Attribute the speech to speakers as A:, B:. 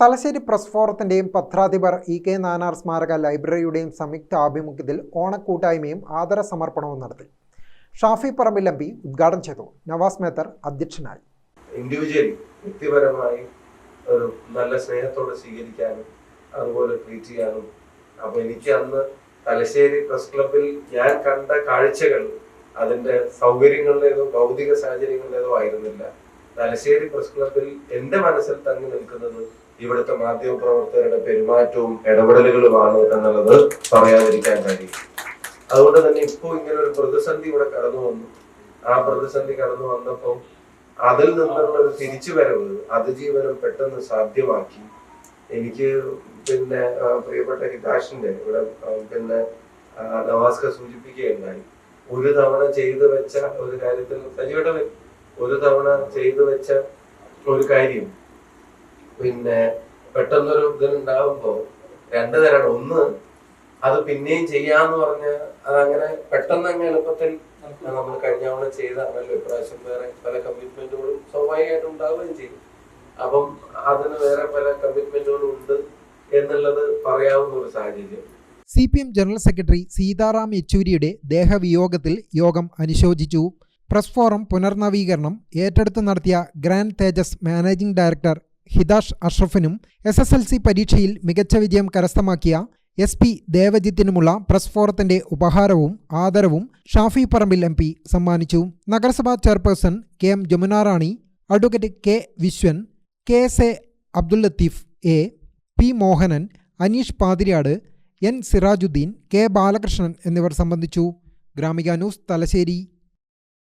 A: Thalassery press ഫോറത്തിന്റെയും പത്രാധിപർ E K Nayanar സ്മാരക ലൈബ്രറിയുടെയും സംയുക്ത ആഭിമുഖ്യത്തിൽ ഓണക്കൂട്ടായ്മയും ആദര സമർപ്പണവും നടത്തി. ഷാഫി പറമ്പിൽ എം പി ഉദ്ഘാടനം ചെയ്തു. നവാസ് മേത്തർ അധ്യക്ഷനായി.
B: ഇൻഡിവിജ്വലി വ്യക്തിപരമായി ഒരു നല്ല സ്നേഹത്തോടെ സ്വീകരിക്കാനും അതുപോലെ ട്രീറ്റ് ചെയ്യാനും അപ്പൊ എനിക്ക് അന്ന് തലശ്ശേരി പ്രസ് ക്ലബിൽ ഞാൻ കണ്ട കാഴ്ചകൾ അതിന്റെ സൗകര്യങ്ങളുടേതോ ഭൗതിക സാഹചര്യങ്ങളുടേതോ ആയിരുന്നില്ല. തലശ്ശേരി പ്രസ് ക്ലബിൽ എന്റെ മനസ്സിൽ തങ്ങി നിൽക്കുന്നത് ഇവിടുത്തെ മാധ്യമ പ്രവർത്തകരുടെ പെരുമാറ്റവും ഇടപെടലുകളുമാണ് എന്നുള്ളത് പറയാതിരിക്കാൻ കഴിയും. അതുകൊണ്ട് തന്നെ ഇപ്പോൾ ഇങ്ങനെ ഒരു പ്രതിസന്ധി ഇവിടെ കടന്നു വന്നു. ആ പ്രതിസന്ധി കടന്നു വന്നപ്പോൾ അതിൽ നിന്നുള്ള ഒരു തിരിച്ചുവരവ് അതിജീവനം പെട്ടെന്ന് സാധ്യമാക്കി. എനിക്ക് പിന്നെ പ്രിയപ്പെട്ട ഹിതാഷിന്റെ ഇവിടെ പിന്നെ നവാസ്ക സൂചിപ്പിക്കുകയുണ്ടായി. ഒരു തവണ ചെയ്തു വെച്ച ഒരു കാര്യത്തിൽ സജീവയുടെ ഒരു തവണ ചെയ്തു വെച്ച ഒരു കാര്യം. പിന്നെ പെട്ടെന്നൊരു ഇതിലുണ്ടാവുമ്പോ രണ്ടു തരാണ്. ഒന്ന് അത് പിന്നെയും ചെയ്യാന്ന് പറഞ്ഞ അതങ്ങനെ പെട്ടെന്ന് അങ്ങ് എളുപ്പത്തിൽ നമ്മൾ കഴിഞ്ഞ തവണ ചെയ്താണല്ലോ ഇപ്രാവശ്യം വേറെ പല കമ്മിറ്റ്മെന്റുകളും സ്വാഭാവികമായിട്ടും ഉണ്ടാവുകയും ചെയ്യും. അപ്പം അതിന് വേറെ പല കമ്മിറ്റ്മെന്റുകളും ഉണ്ട് എന്നുള്ളത് പറയാവുന്ന ഒരു സാഹചര്യം.
A: C P M general secretary Sitaram യെച്ചൂരിയുടെ ദേഹവിയോഗത്തിൽ യോഗം അനുശോചിച്ചു. പ്രസ് ഫോറം പുനർനവീകരണം ഏറ്റെടുത്ത് നടത്തിയ grand Tejas managing director Hitash അഷ്റഫിനും S S L C പരീക്ഷയിൽ മികച്ച വിജയം കരസ്ഥമാക്കിയ എസ് പി ദേവജിത്തിനുമുള്ള പ്രസ് ഫോറത്തിന്റെ ഉപഹാരവും ആദരവും ഷാഫി പറമ്പിൽ എം പി സമ്മാനിച്ചു. നഗരസഭാ chairperson K M Jamunarani advocate K Viswan K S A Abdul Latheef A P Mohanan Aneesh Pathiriyad N Sirajuddin K Balakrishnan എന്നിവർ സംബന്ധിച്ചു. ഗ്രാമിക ന്യൂസ് തലശ്ശേരി.